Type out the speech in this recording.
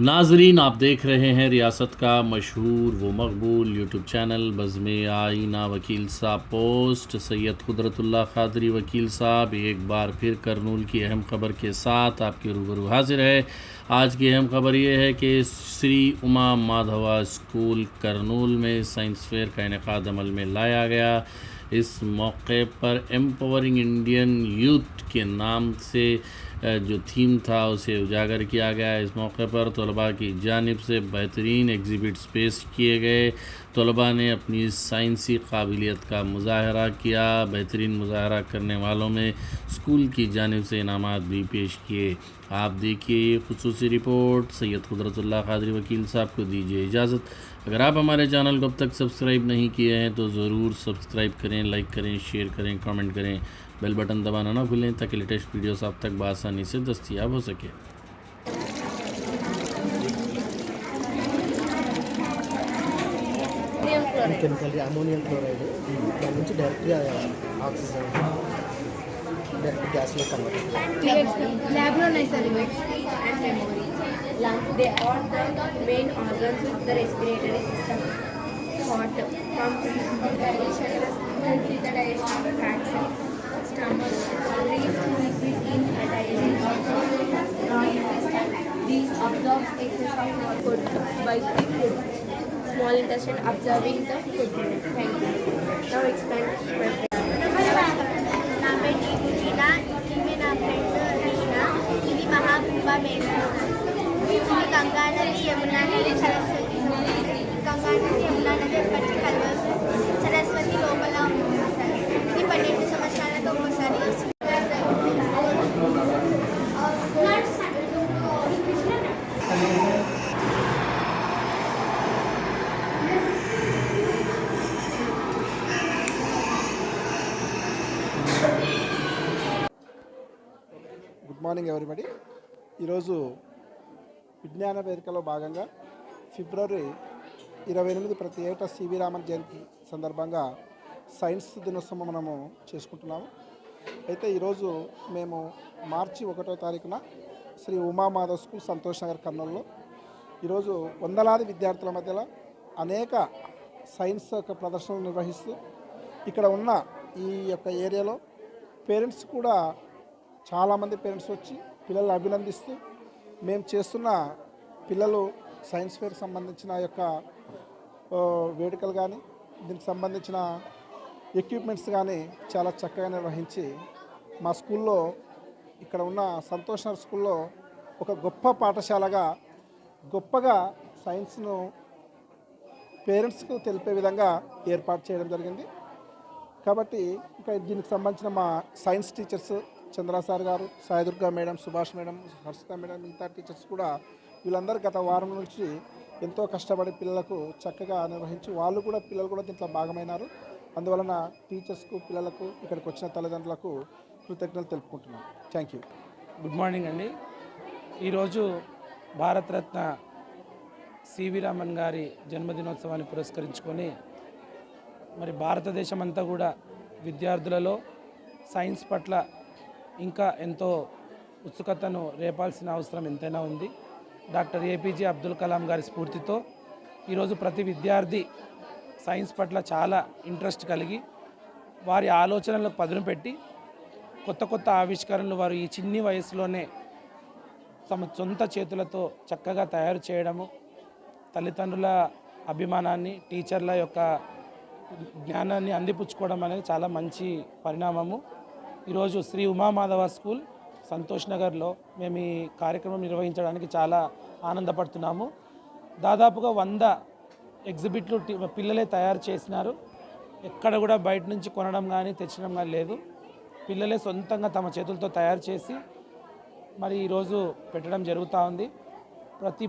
ناظرین، آپ دیکھ رہے ہیں ریاست کا مشہور و مقبول یوٹیوب چینل بزم آئینہ وکیل صاحب پوسٹ۔ سید قدرت اللہ قادری وکیل صاحب، ایک بار پھر کرنول کی اہم خبر کے ساتھ آپ کے روبرو حاضر ہے آج کی اہم خبر یہ ہے کہ سری اما مادھوا اسکول کرنول میں سائنس فیئر کا انعقاد عمل میں لایا گیا۔ اس موقع پر ایمپاورنگ انڈین یوتھ کے نام سے جو تھیم تھا، اسے اجاگر کیا گیا اس موقع پر۔ طلباء کی جانب سے بہترین ایگزیبٹس پیش کیے گئے۔ طلباء نے اپنی سائنسی قابلیت کا مظاہرہ کیا۔ بہترین مظاہرہ کرنے والوں میں اسکول کی جانب سے انعامات بھی پیش کیے۔ آپ دیکھیے یہ خصوصی رپورٹ۔ سید قدرت اللہ قادری وکیل صاحب کو دیجیے اجازت۔ اگر آپ ہمارے چینل کو اب تک سبسکرائب نہیں کیے ہیں تو ضرور سبسکرائب کریں، لائک کریں، شیئر کریں، کامنٹ کریں۔ بیل بٹن دبانا نہ بھولیں تاکہ لیٹسٹ ویڈیوز آپ تک بآسانی سے دستیاب ہو سکے۔ fats. Stomach, release liquid in a digestion. These absorbs excess of food by the food. Small intestine absorbing the food. Thank you. Now expand my నా పేరు టీనా ఈమె నా friend Reena ఇది మహాకుంభ మేళ ఇది గంగా నది యమునా నది సరస్వతి గంగా నది యమునా నది ఎప్పటికీ కలవచ్చు గుడ్ మార్నింగ్ ఎవరిబడి ఈరోజు విజ్ఞాన వేదికలో భాగంగా ఫిబ్రవరి ఇరవై ఎనిమిది ప్రతి ఏటా సివి రామన్ జయంతి సందర్భంగా సైన్స్ దినోత్సవం మనము చేసుకుంటున్నాము. అయితే ఈరోజు మేము మార్చి ఒకటో తారీఖున శ్రీ ఉమామాధవ్ స్కూల్ సంతోష్ నగర్ కర్నూలులో. ఈరోజు వందలాది విద్యార్థుల మధ్యలో అనేక సైన్స్ యొక్క ప్రదర్శనలు నిర్వహిస్తూ ఇక్కడ ఉన్న ఈ యొక్క ఏరియాలో పేరెంట్స్ కూడా చాలామంది పేరెంట్స్ వచ్చి పిల్లల్ని అభినందిస్తూ మేము చేస్తున్న పిల్లలు సైన్స్ ఫేర్ సంబంధించిన యొక్క వేడుకలు కానీ దీనికి సంబంధించిన ఎక్విప్మెంట్స్ కానీ చాలా చక్కగా నిర్వహించి మా స్కూల్లో ఇక్కడ ఉన్న సంతోష్ నగర్ స్కూల్లో ఒక గొప్ప పాఠశాలగా గొప్పగా సైన్స్ను పేరెంట్స్కు తెలిపే విధంగా ఏర్పాటు చేయడం జరిగింది. కాబట్టి ఇంకా దీనికి సంబంధించిన మా సైన్స్ టీచర్స్ చంద్ర సార్ గారు Saidurga madam Subhash madam Harshitha madam మిగతా టీచర్స్ కూడా వీళ్ళందరూ గత వారం నుంచి ఎంతో కష్టపడి పిల్లలకు చక్కగా నిర్వహించి వాళ్ళు కూడా పిల్లలు కూడా దీంట్లో భాగమైనారు. అందువలన టీచర్స్కు పిల్లలకు ఇక్కడికి వచ్చిన తల్లిదండ్రులకు కృతజ్ఞతలు తెలుపుకుంటున్నాం. Thank you. గుడ్ మార్నింగ్ అండి. ఈరోజు భారతరత్న సివి రామన్ గారి జన్మదినోత్సవాన్ని పురస్కరించుకొని మరి భారతదేశం అంతా కూడా విద్యార్థులలో సైన్స్ పట్ల ఇంకా ఎంతో ఉత్సుకతను రేపాల్సిన అవసరం ఎంతైనా ఉంది. డాక్టర్ ఏపీజే అబ్దుల్ కలాం గారి స్ఫూర్తితో ఈరోజు ప్రతి విద్యార్థి సైన్స్ పట్ల చాలా ఇంట్రెస్ట్ కలిగి వారి ఆలోచనలకు పదును పెట్టి కొత్త కొత్త ఆవిష్కరణలు వారు ఈ చిన్ని వయసులోనే తమ సొంత చేతులతో చక్కగా తయారు చేయడము తల్లిదండ్రుల అభిమానాన్ని టీచర్ల యొక్క జ్ఞానాన్ని అందిపుచ్చుకోవడం అనేది చాలా మంచి పరిణామము. ఈరోజు శ్రీ ఉమామాధవ స్కూల్ సంతోష్ నగర్లో మేము ఈ కార్యక్రమం నిర్వహించడానికి చాలా ఆనందపడుతున్నాము. దాదాపుగా వంద ఎగ్జిబిట్లు పిల్లలే తయారు చేసినారు. ఎక్కడ కూడా బయట నుంచి కొనడం కానీ తెచ్చడం కానీ లేదు. పిల్లలే సొంతంగా తమ చేతులతో తయారు చేసి మరి ఈరోజు పెట్టడం జరుగుతూ ఉంది. ప్రతి